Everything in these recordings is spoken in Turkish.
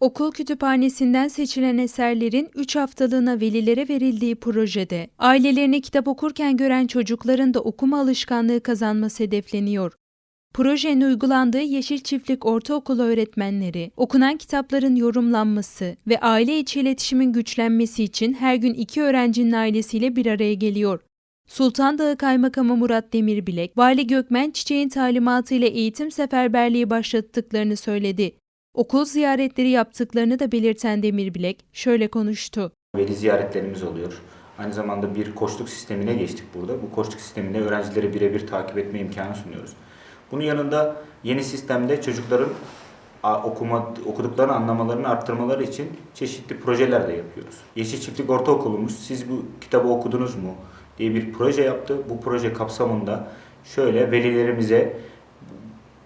Okul kütüphanesinden seçilen eserlerin 3 haftalığına velilere verildiği projede, ailelerini kitap okurken gören çocukların da okuma alışkanlığı kazanması hedefleniyor. Projenin uygulandığı Yeşil Çiftlik Ortaokulu öğretmenleri, okunan kitapların yorumlanması ve aile içi iletişimin güçlenmesi için her gün iki öğrencinin ailesiyle bir araya geliyor. Sultan Dağı Kaymakamı Murat Demirbilek, Vali Gökmen Çiçek'in talimatıyla eğitim seferberliği başlattıklarını söyledi. Okul ziyaretleri yaptıklarını da belirten Demirbilek şöyle konuştu. Veli ziyaretlerimiz oluyor. Aynı zamanda bir koçluk sistemine geçtik burada. Bu koçluk sisteminde öğrencileri birebir takip etme imkanı sunuyoruz. Bunun yanında yeni sistemde çocukların okuma, okuduklarını anlamalarını arttırmaları için çeşitli projeler de yapıyoruz. Yeşil Çiftlik Ortaokulumuz siz bu kitabı okudunuz mu diye bir proje yaptı. Bu proje kapsamında şöyle velilerimize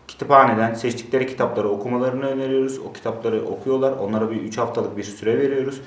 kütüphaneden seçtikleri kitapları okumalarını öneriyoruz. O kitapları okuyorlar. Onlara bir 3 haftalık bir süre veriyoruz.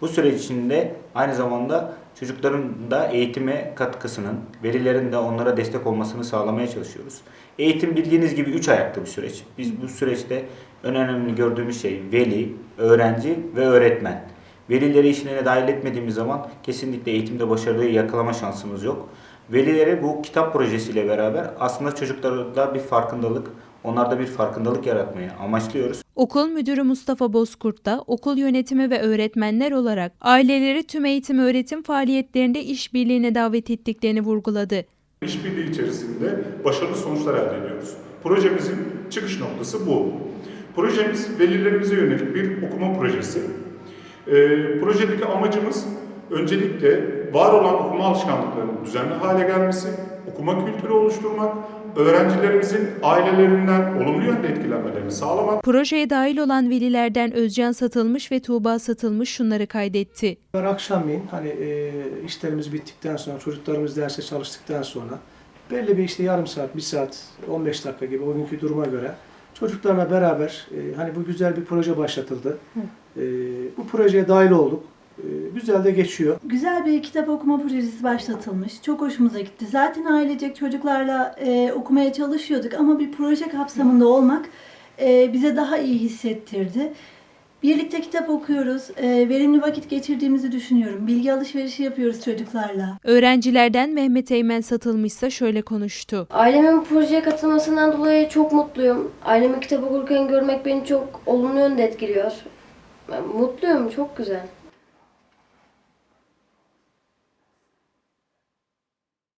Bu süre içinde aynı zamanda çocukların da eğitime katkısının, velilerin de onlara destek olmasını sağlamaya çalışıyoruz. Eğitim bildiğiniz gibi 3 ayaklı bir süreç. Biz bu süreçte en önemli gördüğümüz şey veli, öğrenci ve öğretmen. Velileri işine dahil etmediğimiz zaman kesinlikle eğitimde başarıyı yakalama şansımız yok. Velilere bu kitap projesiyle beraber aslında çocuklarda bir farkındalık, onlarda bir farkındalık yaratmayı amaçlıyoruz. Okul müdürü Mustafa Bozkurt da okul yönetimi ve öğretmenler olarak aileleri tüm eğitim öğretim faaliyetlerinde işbirliğine davet ettiklerini vurguladı. İşbirliği içerisinde başarılı sonuçlar elde ediyoruz. Projemizin çıkış noktası bu. Projemiz velilerimize yönelik bir okuma projesi. Ee, projedeki amacımız öncelikle var olan okuma alışkanlıklarının düzenli hale gelmesi, okuma kültürü oluşturmak, öğrencilerimizin ailelerinden olumlu yönde etkilenmelerini sağlamak, Projeye dahil olan velilerden Özcan Satılmış ve Tuğba Satılmış şunları kaydetti. Ben akşamleyin hani e, işlerimiz bittikten sonra, çocuklarımız derse çalıştıktan sonra belli bir işte yarım saat, bir saat, 15 dakika gibi o günkü duruma göre çocuklarla beraber e, hani bu güzel bir proje başlatıldı. E, bu projeye dahil olduk. E, güzel de geçiyor. Güzel bir kitap okuma projesi başlatılmış. Çok hoşumuza gitti. Zaten ailecek çocuklarla e, okumaya çalışıyorduk ama bir proje kapsamında olmak e, bize daha iyi hissettirdi. Birlikte kitap okuyoruz. e, verimli vakit geçirdiğimizi düşünüyorum. Bilgi alışverişi yapıyoruz çocuklarla. Öğrencilerden Mehmet Eymen Satılmışsa şöyle konuştu. Ailemin bu projeye katılmasından dolayı çok mutluyum. Ailemi kitap okurken görmek beni çok olumlu yönde etkiliyor. Ben mutluyum, çok güzel.